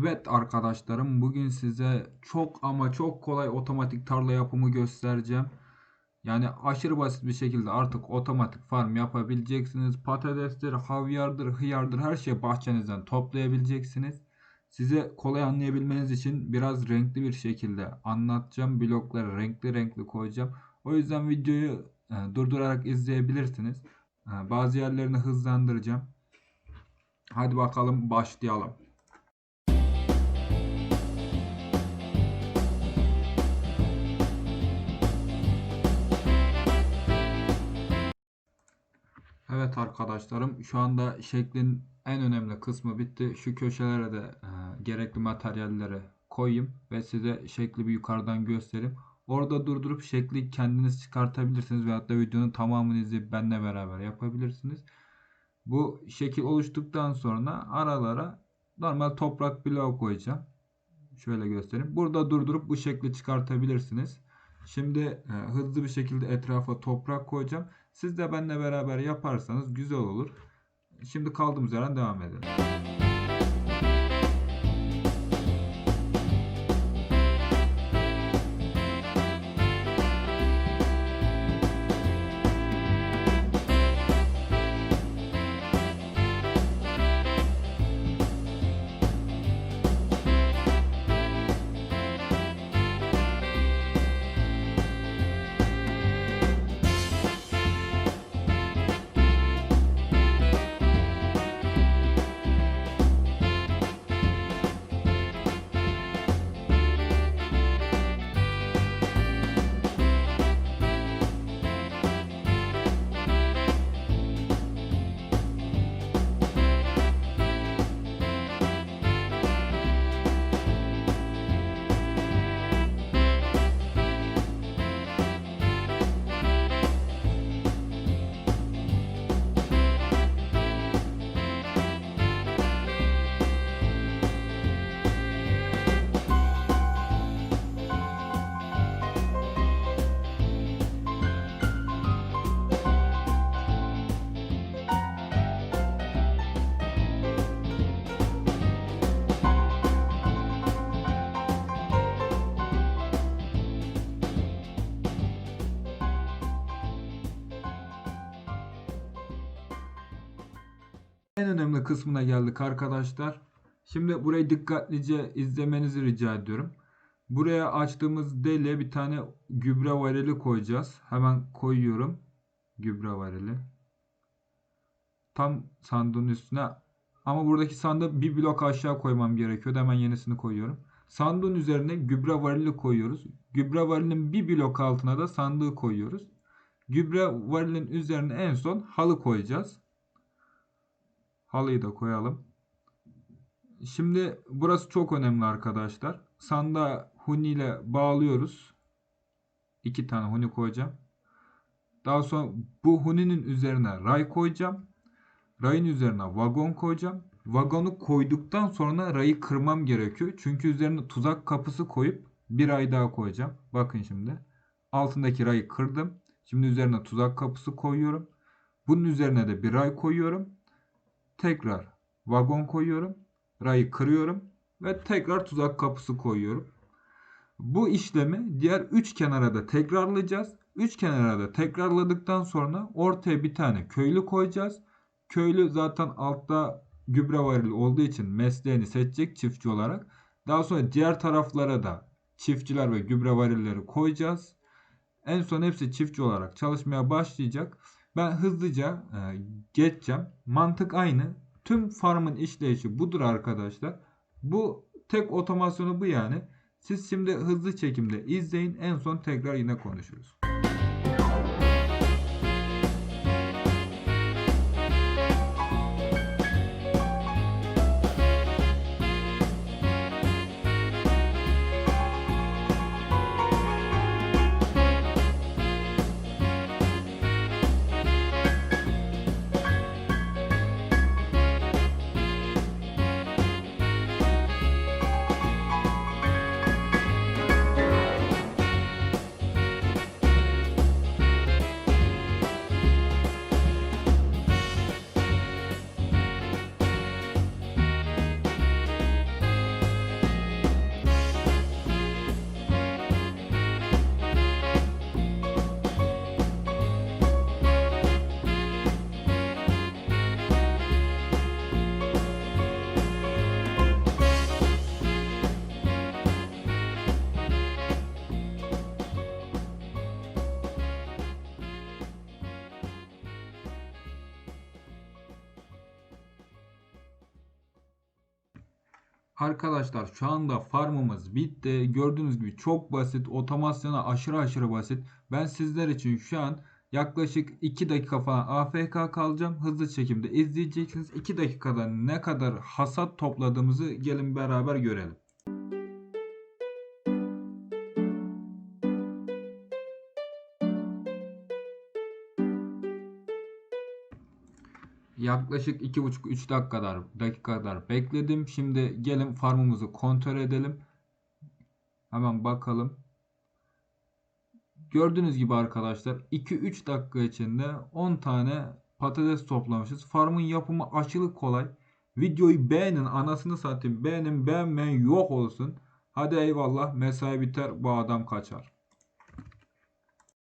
Evet arkadaşlarım bugün size çok ama çok kolay otomatik tarla yapımı göstereceğim. Yani aşırı basit bir şekilde artık otomatik farm yapabileceksiniz. Patatestir, havyardır, hıyardır her şeyi bahçenizden toplayabileceksiniz. Size kolay anlayabilmeniz için biraz renkli bir şekilde anlatacağım. Blokları renkli renkli koyacağım. O yüzden videoyu e, durdurarak izleyebilirsiniz. E, bazı yerlerini hızlandıracağım. Hadi bakalım başlayalım. Evet arkadaşlarım şu anda şeklin en önemli kısmı bitti. Şu köşelere de e, gerekli materyalleri koyayım ve size şekli bir yukarıdan göstereyim. Orada durdurup şekli kendiniz çıkartabilirsiniz veyahut da videonun tamamını izleyip benimle beraber yapabilirsiniz. Bu şekil oluştuktan sonra aralara normal toprak bloğu koyacağım. Şöyle göstereyim. Burada durdurup bu şekli çıkartabilirsiniz. Şimdi e, hızlı bir şekilde etrafa toprak koyacağım. Siz de benimle beraber yaparsanız güzel olur. Şimdi kaldığımız yerden devam edelim. En önemli kısmına geldik arkadaşlar. Şimdi burayı dikkatlice izlemenizi rica ediyorum. Buraya açtığımız deliğe bir tane gübre varili koyacağız. Hemen koyuyorum. Gübre varili. Tam sandığın üstüne. Ama buradaki sandığı bir blok aşağı koymam gerekiyor. Hemen yenisini koyuyorum. Sandığın üzerine gübre varili koyuyoruz. Gübre varilinin bir blok altına da sandığı koyuyoruz. Gübre varilinin üzerine en son halı koyacağız. Halıyı da koyalım. Şimdi burası çok önemli arkadaşlar. Sanda huni ile bağlıyoruz. İki tane huni koyacağım. Daha sonra bu huninin üzerine ray koyacağım. Rayın üzerine vagon koyacağım. Vagonu koyduktan sonra rayı kırmam gerekiyor. Çünkü üzerine tuzak kapısı koyup bir ay daha koyacağım. Bakın şimdi. Altındaki rayı kırdım. Şimdi üzerine tuzak kapısı koyuyorum. Bunun üzerine de bir ray koyuyorum tekrar vagon koyuyorum. Rayı kırıyorum ve tekrar tuzak kapısı koyuyorum. Bu işlemi diğer 3 kenara da tekrarlayacağız. 3 kenara da tekrarladıktan sonra ortaya bir tane köylü koyacağız. Köylü zaten altta gübre varili olduğu için mesleğini seçecek çiftçi olarak. Daha sonra diğer taraflara da çiftçiler ve gübre varilleri koyacağız. En son hepsi çiftçi olarak çalışmaya başlayacak. Ben hızlıca e, geçeceğim. Mantık aynı. Tüm farmın işleyişi budur arkadaşlar. Bu tek otomasyonu bu yani. Siz şimdi hızlı çekimde izleyin. En son tekrar yine konuşuruz. Arkadaşlar şu anda farmımız bitti. Gördüğünüz gibi çok basit. Otomasyona aşırı aşırı basit. Ben sizler için şu an yaklaşık 2 dakika falan AFK kalacağım. Hızlı çekimde izleyeceksiniz. 2 dakikada ne kadar hasat topladığımızı gelin beraber görelim. Yaklaşık 2,5-3 dakikadar dakika kadar bekledim. Şimdi gelin farmımızı kontrol edelim. Hemen bakalım. Gördüğünüz gibi arkadaşlar 2-3 dakika içinde 10 tane patates toplamışız. Farmın yapımı aşırı kolay. Videoyu beğenin anasını satayım. Beğenin beğenmeyen yok olsun. Hadi eyvallah mesai biter bu adam kaçar.